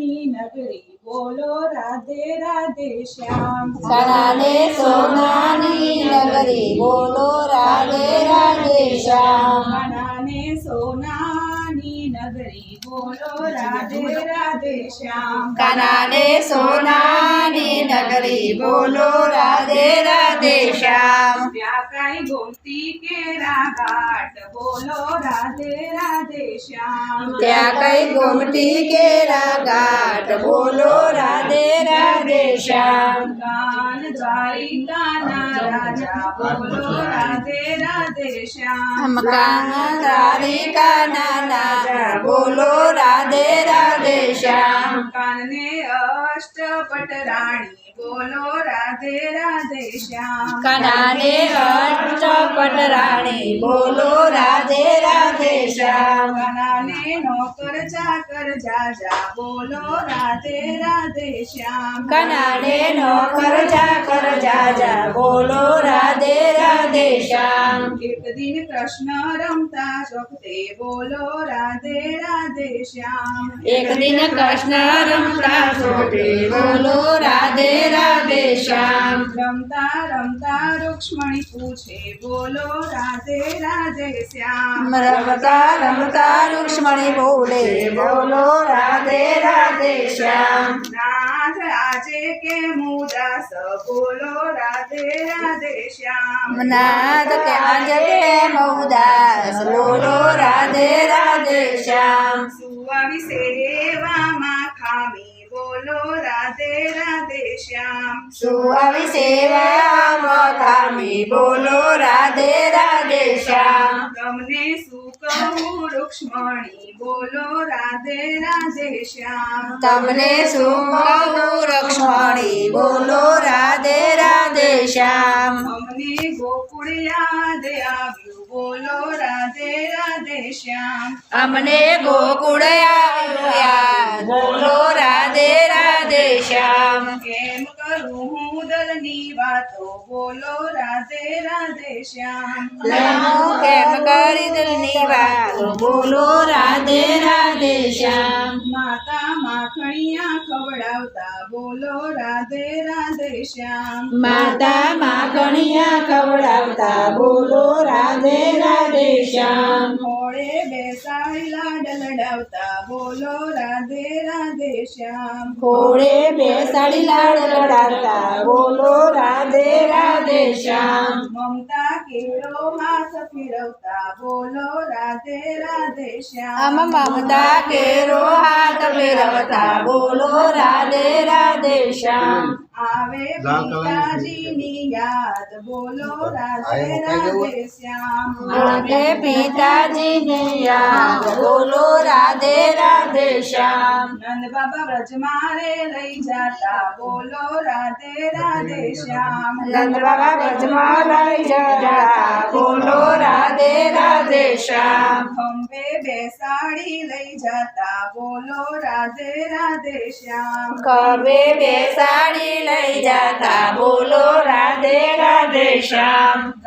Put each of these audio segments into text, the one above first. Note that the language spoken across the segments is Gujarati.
સોનાની નગરી બોલો રાધે રાધે શ્યામ કનાને સોનાની નગરી બોલો રાધે રાધે શ્યામ મનાને સોનાની નગરી બોલો રાધે રાધે શ્યામ કનાને સોનાની નગરી બોલો રાધે રાધે શ્યામ કઈ ગોમતી કેરા ઘાટ બોલો રાધે રાધે શ્યામ ત્યાં કઈ ગોમતી કેરા ઘાટ બોલો રાધે રાધે શ્યામ રાધે રાધે શ્યામ રાધિકા નાના બોલો રાધે રાધે શ્યામ. કાનને અષ્ટપટ રાણી બોલો રાધે રાધે શ્યામ. કનાને અષ્ટપટ રાણી બોલો રાધે રાધે શ્યામ નો કરજા ચાકર જા બોલો રાધે રાધે શ્યામ. જાજા બોલો રાધે રાધે શ્યામ. એક દિન કૃષ્ણ રમતા ચોકતે બોલો રાધે રાધે શ્યામ. એક દિન કૃષ્ણ રમતા છોટે બોલો રાધે રાધે શ્યામ. રમતા રમતા રૂક્ષ્મણી પૂછે બોલો રાધે રાધે શ્યામ. રમતા રમતા રૂક્ષ્મણી બોલે બોલો રાધે રાધે શ્યામ નાથ આજે કે મુદાસ બોલો રાધે રાધે શ્યામ નાથ કે આજ કે મૌદાસ બોલો રાધે રાધે શ્યામ સુવાવી સેવામાં ખામી બોલો રાધે રાધે શ્યામ સુઆવી સેવા મકામી બોલો રાધે રાધે શ્યામ તમને કહું રૂક્ષ્મણી બોલો રાધે રાધે શ્યામ. તમને શું કહું રક્ષ્મણી બોલો રાધે રાધે શ્યામ. અમને ગોકુળ યાદ આવ્યું બોલો રાધે રાધે શ્યામ. અમને ગોકુળ આવ્યું વાતો બોલો રાધે રાધે શ્યામ. કેમ કરી દિલની વાત બોલો રાધે રાધે શ્યામ. માતા માખણિયા ખવડાવતા બોલો રાધે રાધે શ્યામ. માતા માખણિયા ખવડાવતા બોલો રાધે રાધે શ્યામ. મોડે બેસાડી લાડ લડાવતા બોલો રાધે રાધે શ્યામ. ઘોડે બેસાડી લાડ લડાવતા બોલો રાધે રાધે શ્યામ. મમતા કેળો માસ ફેરવતા બોલો રાધે રાધે શ્યામ. મમતા કેરો હાથ ફેરવતા બોલો રાધે રાધે શ્યામ. આવે પિતાજીની યાદ. બોલો રાધે રાધે શ્યામ. આવે પિતાજીની યાદ. બોલો રાધે રાધે શ્યામ. નંદ બાબા વ્રજમાં રે લઈ જાતા. બોલો રાધે રાધે શ્યામ. નંદ બાબા વ્રજમાં લઈ જતા. બોલો રાધે રાધે શ્યામ. ખંભે બેસાડી લઈ જાતા. બોલો રાધે રાધે શ્યામ. ખંભે બેસાડી લઈ જાતા બોલો રાધે રાધે શ્યામ.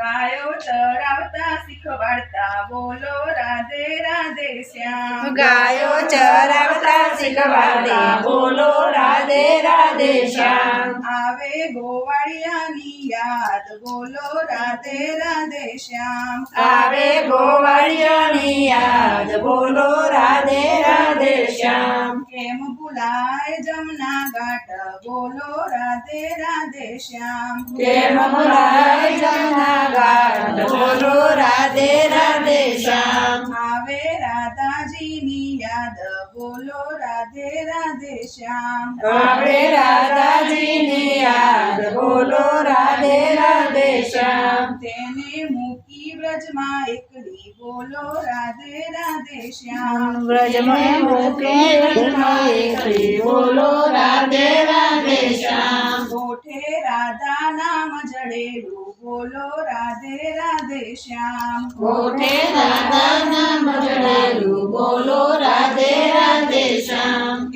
ગાયો ચરાવતા શીખવાડતા બોલો રાધે રાધે શ્યામ. ગાયો ચરાવતા શીખવાડતા બોલો રાધે રાધે શ્યામ. આવે ગોવાળિયાની યાદ બોલો રાધે રાધે શ્યામ. આવે ગોવાળિયાની યાદ બોલો રાધે રાધે શ્યામ. કેમ ભૂલાય જમના ઘાટ બોલો રાધે રાધે શ્યામ. કેમ ભૂલાય જમના ઘાટ બોલો રાધે રાધે શ્યામ. આવે રાધાજીની યાદ. બોલો રાધે રાધે શ્યામ. આવે રાધાજીની યાદ. બોલો રાધે રાધે શ્યામ. તેને મૂકી વ્રજમાં એકલી. બોલો રાધે રાધે શ્યામ. વ્રજમાં મૂકે વ્રજમાં એકલી. બોલો રાધે રાધે શ્યામ. ગોઠે રાધા નામ જડેલું. બોલો રાધે રાધે શ્યામ. કોઠે રાધા નામ જડેલું બોલો રાધે રાધે શ્યામ.